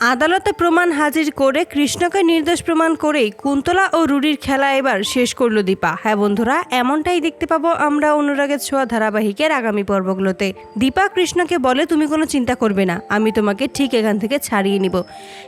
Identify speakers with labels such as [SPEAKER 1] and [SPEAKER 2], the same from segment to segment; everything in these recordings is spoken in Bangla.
[SPEAKER 1] আদালতে প্রমাণ হাজির করে কৃষ্ণকে নির্দোষ প্রমাণ করেই কুন্তলা ও রুডির খেলা এবার শেষ করল দীপা। হ্যাঁ বন্ধুরা, এমনটাই দেখতে পাবো আমরা অনুরাগের ছোঁয়া ধারাবাহিকের আগামী পর্বগুলোতে। দীপা কৃষ্ণকে বলে, তুমি কোনো চিন্তা করবে না, আমি তোমাকে ঠিক এখান থেকে ছাড়িয়ে নিব।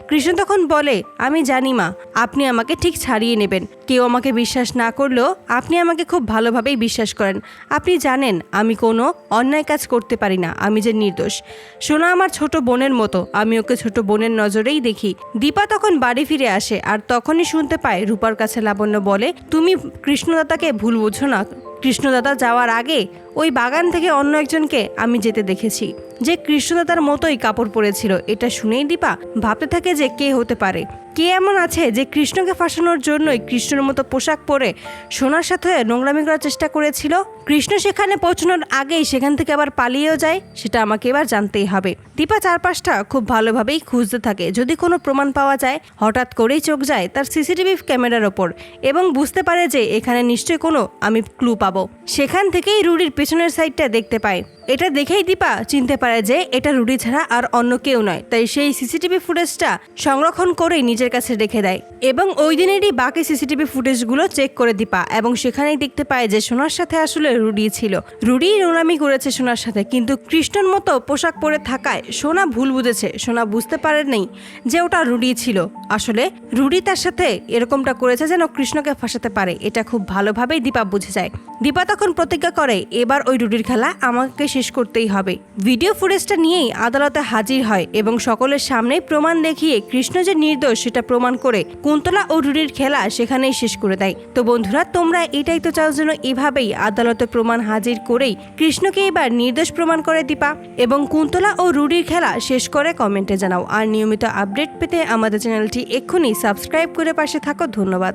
[SPEAKER 1] কৃষ্ণ তখন বলে, আমি জানি মা, আপনি আমাকে ঠিক ছাড়িয়ে নেবেন। কেউ আমাকে বিশ্বাস না করলেও আপনি আমাকে খুব ভালোভাবেই বিশ্বাস করেন। আপনি জানেন, আমি কোনো অন্যায় কাজ করতে পারি না, আমি যে নির্দোষ। সোনা আমার ছোট বোনের মতো, আমি ওকে ছোট বোনের নজরেই দেখি। দীপা তখন বাড়ি ফিরে আসে আর তখনই শুনতে পায় রূপার কাছে লাবণ্য বলে, তুমি কৃষ্ণদাতাকে ভুল বুঝো না। কৃষ্ণদাতা যাওয়ার আগে ওই বাগান থেকে অন্য একজনকে আমি যেতে দেখেছি। যে কৃষ্ণদাতার মতোই কাপড় পরেছিল। এটা শুনেই দীপা ভাবতে থাকে যে কে হতে পারে। কে এমন আছে যে কৃষ্ণকে ফাঁসানোর জন্যই কৃষ্ণের মতো পোশাক পরে সোনার সাথে নোংরামি করার চেষ্টা করেছিল? কৃষ্ণ সেখানে পৌঁছানোর আগেই সেখান থেকে আবার পালিয়েও যায়, সেটা আমাকে এবার জানতেই হবে। দীপা চারপাশটা খুব ভালোভাবেই খুঁজতে থাকে। যদি কোনো প্রমাণ পাওয়া যায়, হঠাৎ করেই চোখ যায় তার সিসিটিভি ক্যামেরার ওপর এবং বুঝতে পারে যে এখানে নিশ্চয়ই কোনো আমি ক্লু পাবো। সেখান থেকেই রুডির পেছনের সাইডটা দেখতে পায়। এটা দেখেই দীপা চিনতে পারে যে এটা রুডি ছাড়া আর অন্য কেউ নয়। তাই সেই সিসিটিভি ফুটেজটা সংরক্ষণ করেই নিজের কাছে রেখে দেয়। এবং ওই দিনেরই বাকি সিসিটিভি ফুটেজগুলো চেক করে দীপা। এবং সেখানেই দেখতে পায় যে সোনার সাথে আসলে রুডি ছিল। রুডি নোনামি করেছে সোনার সাথে। কিন্তু কৃষ্ণর মতো পোশাক পরে থাকায় সোনা ভুল বুঝেছে। সোনা বুঝতে পারে নেই যে ওটা রুডি ছিল। আসলে রুডি তার সাথে এরকমটা করেছে যেন কৃষ্ণকে ফাঁসাতে পারে। এটা খুব ভালোভাবেই দীপা বুঝে যায়। দীপা তখন প্রতিজ্ঞা করে, এবার ওই রুডির খেলা আমাকে শেষ করতেই হবে। ভিডিও ফুটেজটা নিয়েই আদালতে হাজির হয় এবং সকলের সামনেই প্রমাণ দেখিয়ে কৃষ্ণ যে নির্দোষ সেটা প্রমাণ করে কুন্তলা ও রুডির খেলা সেখানেই শেষ করে দেয়। তো বন্ধুরা, তোমরা এটাই তো চাও যেন এভাবেই আদালতে প্রমাণ হাজির করেই কৃষ্ণকে এবার নির্দোষ প্রমাণ করে দীপা এবং কুন্তলা ও রুডির খেলা শেষ করে কমেন্টে জানাও। আর নিয়মিত আপডেট পেতে আমাদের চ্যানেলটি এক্ষুনি সাবস্ক্রাইব করে পাশে থাকো। ধন্যবাদ।